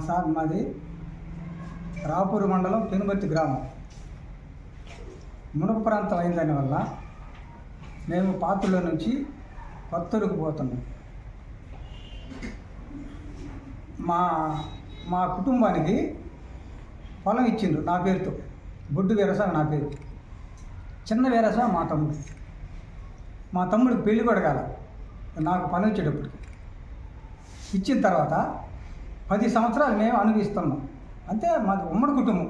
Sir మాది రాపూర్ మండలం పెనుమర్తి గ్రామం. మునక ప్రాంతం అయిన దానివల్ల మేము పాత్రలో నుంచి కొత్తూరుకు పోతున్నాం. మా మా కుటుంబానికి పొలం ఇచ్చిండ్రు నా పేరుతో. బొడ్డు వీరస్వామి నా పేరు. చిన్న వీరస్వామి మా తమ్ముడు. మా తమ్ముడికి పెళ్ళి కూడా నాకు పని వచ్చేటప్పటికి. ఇచ్చిన తర్వాత పది సంవత్సరాలు మేము అనుభవిస్తున్నాం. అంతే మాది ఉమ్మడి కుటుంబం.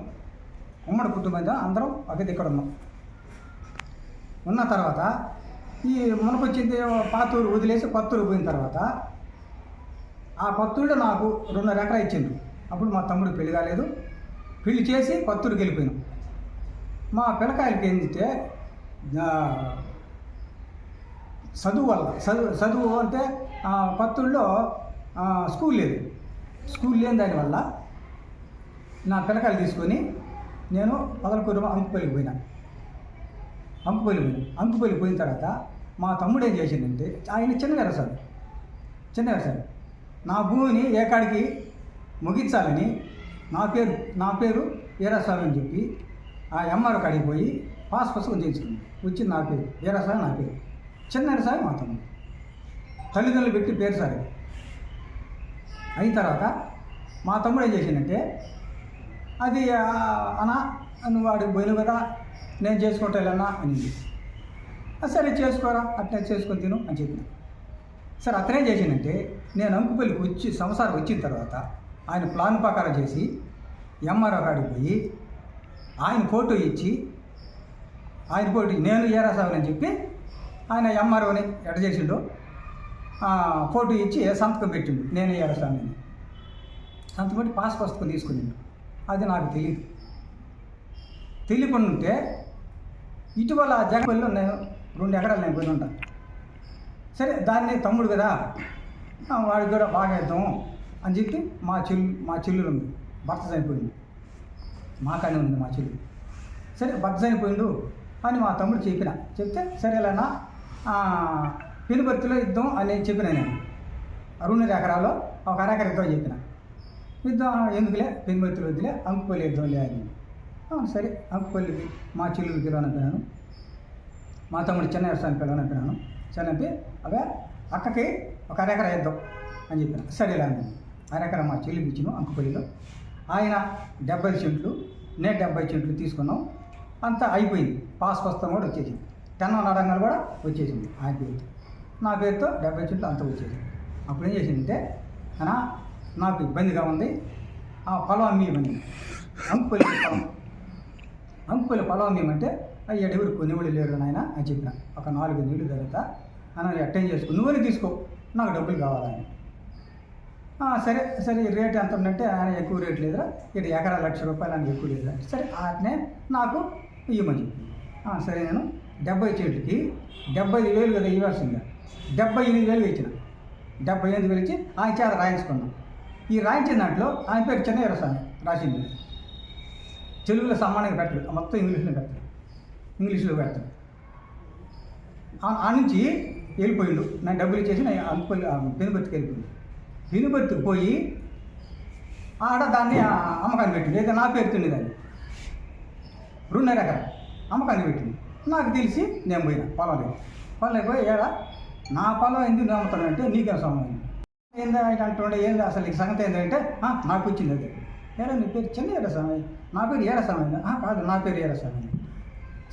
ఉమ్మడి కుటుంబంగా అందరం ఒక దిక్కడ ఉన్నాం. ఉన్న తర్వాత ఈ మునకొచ్చింది పాతూరు వదిలేసి కొత్తూరు పోయిన తర్వాత ఆ కొత్తూరులో నాకు రెండున్నర ఎకరా ఇచ్చిండు అప్పుడు మా తమ్ముడు పెళ్ళి కాలేదు. పెళ్ళి చేసి కొత్తూరుకి వెళ్ళిపోయినాం. మా పిల్లకాయలకి ఏంటంటే చదువు వల్ల చదువు చదువు అంటే కొత్తూరులో స్కూల్ లేదు. స్కూల్ లేని దానివల్ల నా పిల్లకాయలు తీసుకొని నేను పదలకూరు అంకుపల్లికి పోయినా. అంకుపల్లి పోయినా. అంకుపల్లి పోయిన తర్వాత మా తమ్ముడు ఏం చేసిందంటే ఆయన చిన్న వ్యవసాయం చిన్న వ్యవసాయం నా భూమిని ఏకాడికి ముగించాలని నా పేరు నా పేరు వీరాస్వామి అని చెప్పి ఆ ఎంఆర్ కాడికి పోయి పాస్ పుస్తకం చేయించుకుంది వచ్చింది నా పేరు వీరాస్వామి నా పేరు. చిన్న వ్యవసాయం మా తమ్ముడు. తల్లిదండ్రులు పెట్టి పేరు సార్ అయిన తర్వాత మా తమ్ముడు ఏం చేసిందంటే అది అనా అన్నా నువ్వు వాడికి పోయినావు కదా నేను చేసుకుంటానన్నా అనింది. "ఆ, సరే చేసుకోరా అట్లా చేసుకొని తిను అని చెప్పిన. సరే అతనేం చేసిందంటే నేను అంకుపల్లికి వచ్చి సంవత్సరం వచ్చిన తర్వాత ఆయన ప్లాన్ ప్రకారం చేసి ఎంఆర్ఓ కాడికి పోయి ఆయన ఫోటో ఇచ్చి ఆయన ఫోటో నేను ఏరాసావని అని చెప్పి ఆయన ఎంఆర్ఓని ఎట చేసిండో. ఫోటో ఇచ్చి సంతకం పెట్టిండు. నేను ఏరాసావని సంతకం పెట్టి పాస్ పుస్తకం తీసుకునిండు. అది నాకు తెలియదు తెలియకుండా ఉంటే ఇటీవల జగపల్లిలో నేను రెండు ఎకరాలు నేను పోయి ఉంటాను సరే దాన్ని తమ్ముడు కదా వాడికి కూడా బాగా వేద్దాం అని చెప్పి మా చెల్లు మా చెల్లెలు ఉంది. భర్త చనిపోయింది. మాకానే ఉంది మా చెల్లు. సరే భర్త చనిపోయిండు అని మా తమ్ముడు చెప్పిన. చెప్తే సరేలేనా పిలుబర్తిలో యుద్ధం ఇద్దాం అని చెప్పిన నేను. రెండు ఎకరాల్లో ఒక అరెకర ఇద్దాం చెప్పిన. యుద్ధం ఎందుకులే? పెనుబర్తిలో వద్దులే అంకుపల్లి ఇద్దాంలే అని. అవును సరే అంకుపల్లికి మా చెల్లులకి పిలవనంపినాను మా తమ్ముడు చిన్న స్వామి పిలవనంపినాను చిన్నపి అవే అక్కకి ఒక అరెకర యుద్ధం అని చెప్పిన. సరేలే అని అరెకర మా చెల్లికి ఇచ్చిన అంకుపల్లిలో ఆయన డెబ్బై సెంట్లు నేను డెబ్బై సెంట్లు తీసుకున్నాం. అంతా అయిపోయింది. పాస్ పుస్తకం కూడా వచ్చేసింది. టెన్ నడంగాలు కూడా వచ్చేసింది. ఆయన పేరుతో. నా పేరుతో డెబ్బై చెట్లు అంత వచ్చేది. అప్పుడు ఏం చేసిందంటే అనా నాకు ఇబ్బందిగా ఉంది. ఆ పొలం అమ్మేయమని ఇవ్వండి అంకుపల్లి పొలం అంకుపల్లి పొలం అమ్మేమంటే అయ్యి ఎవరు కొనివాళ్ళు లేరు నాయన అని చెప్పిన. ఒక నాలుగు నీళ్ళు తర్వాత అన్న అటెండ్ చేసుకో? నువ్వే తీసుకో. నాకు డబ్బులు కావాలని సరే సరే రేట్ ఎంత ఉందంటే ఆయన ఎక్కువ రేట్ లేదా ఇటు ఎకరా లక్ష రూపాయలు అని ఎక్కువ లేదా సరే అట్నే నాకు ఇవ్వమని సరే నేను డెబ్బై చెట్లకి డెబ్బై ఐదు వేలు కదా ఇవ్వాల్సిందే డెబ్బై ఎనిమిది వేలు ఇచ్చిన డెబ్బై ఎనిమిది వేలు ఇచ్చి ఆయన చేత రాయించుకున్నాం. ఈ రాయించిన దాంట్లో ఆయన పేరు చిన్న వ్యవసాయం రాసింది తెలుగులో సమానంగా పెట్టడు మొత్తం ఇంగ్లీష్లో పెడతాడు ఇంగ్లీష్లో పెడతాడు ఆ- నుంచి వెళ్ళిపోయిండు. నేను డబ్బులు ఇచ్చేసి నేను అనుకోలే పెనుబర్తికి వెళ్ళిపోయింది పెనుబర్తికి పోయి ఆడ దాన్ని అమ్మకాన్ని పెట్టింది ఏదో నా పేరు తిండి దాన్ని. రెండున్నర ఎకరా అమ్మకాన్ని పెట్టింది నాకు తెలిసి నేను పోయినా పొలం లేదు పొలం పోయి ఏడా నా పొలం ఎందుకు నమ్ముతాడంటే నీకే సమయం సంబంధం అంటుండే? ఏంది అసలు ఈ సంగతి ఏంటంటే నాకు వచ్చింది అది ఏడా నీ పేరు చిన్న ఏరస్వామి నా పేరు ఏరస్వామి "ఆ, కాదు నా పేరు ఏరస్వామి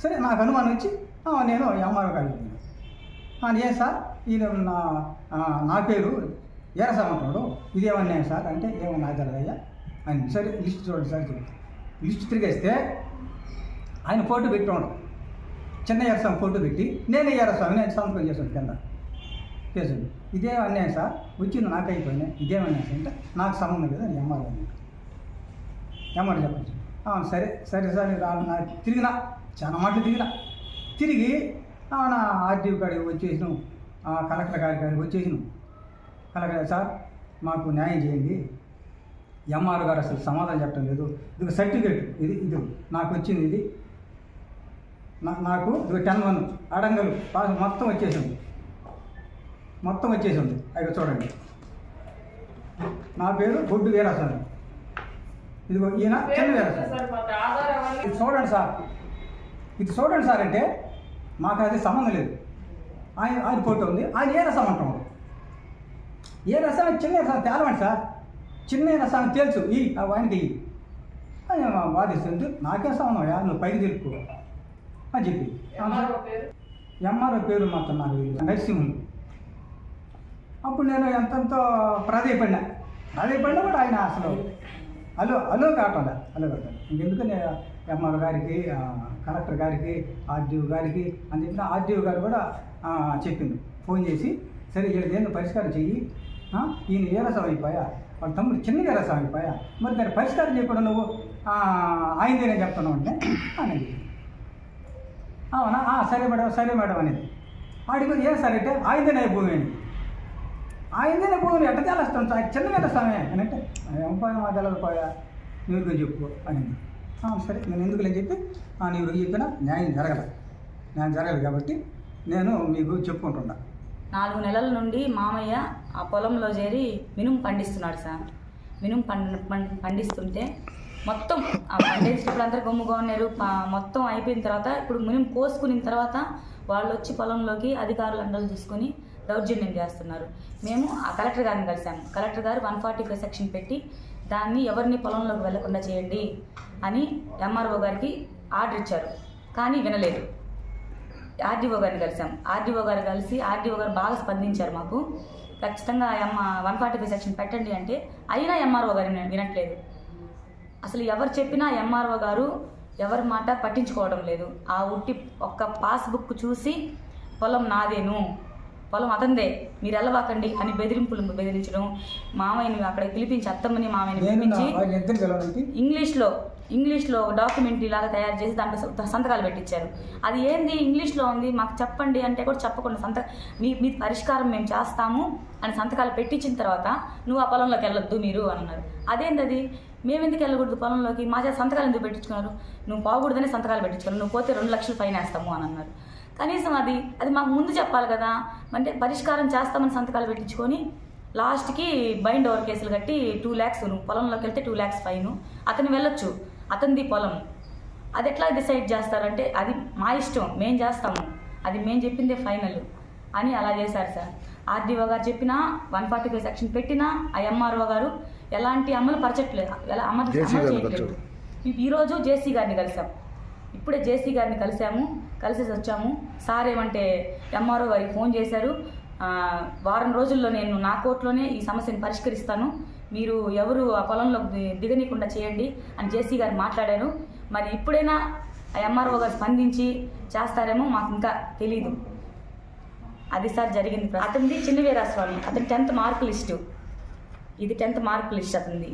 సరే నాకు అనుమానం వచ్చి నేను ఎంఆర్ఓ కాడికి ఏం సార్ ఈయన నా నా పేరు ఏరస్వామి ఇది ఇదేమన్నా సార్ అంటే ఏమన్నా ఆధారదయ్యా అని సరే లిస్ట్ చూడండి సార్ చెప్తాను లిస్ట్ తిరిగేస్తే ఆయన ఫోటో పెట్టుకోండు చిన్న ఏరస్వామి ఫోటో పెట్టి నేనే ఏరస్వామి నేను సంతకం చేశాను కింద. కేసులు. ఇదే అన్యాయం సార్. వచ్చింది నాకు అయిపోయినాయి ఇదేం అన్యాయం సార్. అంటే నాకు సంబంధం లేదు అని ఎంఆర్ఓ ఎంఆర్ఓ చెప్పండి అవును సరే సరే సార్ రా నా తిరిగినా. చాలా మాటలు తిరిగినా. తిరిగి నా ఆర్టీఓ కాడికి వచ్చేసినాం. కలెక్టర్ గారి కాడికి వచ్చేసినాం. కలెక్టర్ సార్ మాకు న్యాయం చేయండి. ఎంఆర్ గారు అసలు సమాధానం చెప్పడం లేదు. ఇది సర్టిఫికేట్. ఇది ఇది నాకు వచ్చింది ఇది. నా- నాకు ఇది టెన్ వన్ అడంగలు. పాస్ మొత్తం వచ్చేసింది. మొత్తం వచ్చేసింది అక్కడ చూడండి. నా పేరు బొడ్డు వీరాస్వామి. ఇదిగో ఈయన చిన్న ఆధారం ఇది చూడండి సార్. ఇది చూడండి సార్ అంటే మాకు అది సంబంధం లేదు. ఆయన ఆయన ఫోటో ఉంది. ఆయన ఏ రసం అంటాం? ఏ రసం? చిన్న రసం తేలవండి సార్. చిన్న రసం తెలుసు ఈ ఆయనకి. ఆయన బాధిస్తుంది నాకే సంబంధం యా నువ్వు పైకి తెలుపు అని చెప్పి. ఎంఆర్ఓ పేరు? మాత్రం నాకు తెలియదు. నరసింహులు అప్పుడు నేను ఎంతెంతో ప్రాధాయపడినా. ప్రాధాయపడినా కూడా ఆయన అసలు అలో అలో కావట్లే అలో కావట్లేదు నేను ఎంఆర్ గారికి కలెక్టర్ గారికి ఆర్డీఓ గారికి అని చెప్పిన ఆర్డీఓ గారు కూడా చెప్పింది. ఫోన్ చేసి సరే వీళ్ళకి ఏందో పరిష్కారం చెయ్యి ఈయన ఏరసం అయిపోయా? వాళ్ళ తమ్ముడు చిన్నగా ఏరసం అయిపోయా? మరి దాన్ని పరిష్కారం చేయకుండా నువ్వు ఆ, ఆయనదేనే చెప్తున్నావు అంటే అనేది అవునా? సరే మేడం సరే మేడం అనేది. ఆడికి ఏ సరే అంటే ఆయనదేనే భూమి అండి ఆయనదేనే భూమిని ఎట్ట తేలుస్తాం సార్ చిన్నగా స్వామి అని అంటే ఏం పోయా మా పోయా నువ్వు చెప్పు అని సరే నేను ఎందుకు అని చెప్పి ఆ నీవు చెప్పిన న్యాయం జరగదు న్యాయం జరగదు కాబట్టి నేను మీకు చెప్పుకుంటున్నా. నాలుగు నెలల నుండి మామయ్య ఆ పొలంలో చేరి మినుము పండిస్తున్నాడు సార్. మినుము పండ పండిస్తుంటే మొత్తం ఆ పండించినప్పుడు అందరూ గమ్ముగా ఉన్నారు మొత్తం అయిపోయిన తర్వాత ఇప్పుడు మినుము కోసుకున్న తర్వాత వాళ్ళు వచ్చి పొలంలోకి అధికారులు అండలు తీసుకొని దౌర్జన్యం చేస్తున్నారు. మేము ఆ కలెక్టర్ గారిని కలిసాము కలెక్టర్ గారు వన్ ఫార్టీ ఫైవ్ సెక్షన్ పెట్టి దాన్ని ఎవరిని పొలంలోకి వెళ్ళకుండా చేయండి అని ఎంఆర్ఓ గారికి ఆర్డర్ ఇచ్చారు. కానీ వినలేదు. ఆర్డీఓ గారిని కలిసాం ఆర్డీఓ గారు కలిసి ఆర్డీఓ గారు బాగా స్పందించారు మాకు. ఖచ్చితంగా ఎమ్మ వన్ ఫార్టీ ఫైవ్ సెక్షన్ పెట్టండి అంటే అయినా ఎంఆర్ఓ గారు వినట్లేదు. అసలు ఎవరు చెప్పినా ఎంఆర్ఓ గారు ఎవరి మాట పట్టించుకోవడం లేదు. ఆ ఉట్టి ఒక్క పాస్బుక్ చూసి పొలం నాదేను. పొలం అతందే మీరు వెళ్ళవాకండి అని బెదిరింపులు బెదిరించడం. మామయ్యని అక్కడ పిలిపించి అత్తమ్మని మామయ్యని పిలిపించి ఇంగ్లీష్లో ఇంగ్లీష్లో డాక్యుమెంట్ ఇలాగా తయారు చేసి దాంట్లో సంతకాలు పెట్టించారు. అది ఏంది? ఇంగ్లీష్లో ఉంది మాకు చెప్పండి అంటే కూడా చెప్పకుండా సంత మీ మీ పరిష్కారం మేము చేస్తాము అని సంతకాలు పెట్టించిన తర్వాత నువ్వు ఆ పొలంలోకి వెళ్ళొద్దు మీరు అని అన్నారు. అదేంది అది? మేము ఎందుకు వెళ్ళకూడదు పొలంలోకి? మా చేత సంతకాలు ఎందుకు పెట్టించుకున్నారు? నువ్వు పోకూడదని సంతకాలు పెట్టించుకున్నారు. నువ్వు పోతే రెండు లక్షలు ఫైన్ వేస్తాము అని అన్నారు. కనీసం అది అది మాకు ముందు చెప్పాలి కదా. అంటే పరిష్కారం చేస్తామని సంతకాలు పెట్టించుకొని లాస్ట్కి బైండ్ ఓవర్ కేసులు కట్టి టూ ల్యాక్స్ నువ్వు పొలంలోకి వెళ్తే టూ ల్యాక్స్ ఫైన్. అతను వెళ్ళొచ్చు. అతనిది పొలం. అది ఎట్లా డిసైడ్ చేస్తారంటే అది మా ఇష్టం మేము చేస్తాము. అది మేము చెప్పిందే ఫైనల్ అని అలా చేశారు సార్. ఆర్డీఓ గారు చెప్పినా వన్ ఫార్టీ ఫైవ్ సెక్షన్ పెట్టినా ఆ ఎంఆర్ఓ గారు ఎలాంటి అమలు పరచట్లేదు ఎలా అమలు అమలు చేయట్లేదు. ఈరోజు జేసీ గారిని కలిసాం. ఇప్పుడే జేసీ గారిని కలిసాము కలిసేసి వచ్చాము. సార్ ఏమంటే ఎంఆర్ఓ గారికి ఫోన్ చేశారు. వారం రోజుల్లో నేను నా కోర్టులోనే ఈ సమస్యను పరిష్కరిస్తాను. మీరు ఎవరు ఆ పొలంలో దిగనీయకుండా చేయండి అని జేసీ గారు మాట్లాడారు. మరి ఇప్పుడైనా ఆ ఎంఆర్ఓ గారు స్పందించి చేస్తారేమో మాకు ఇంకా తెలియదు అది సార్ జరిగింది అతనిది చిన్న వీరాస్వామి అతని టెన్త్ మార్క్ లిస్టు. ఇది టెన్త్ మార్క్ లిస్ట్ అతనిది.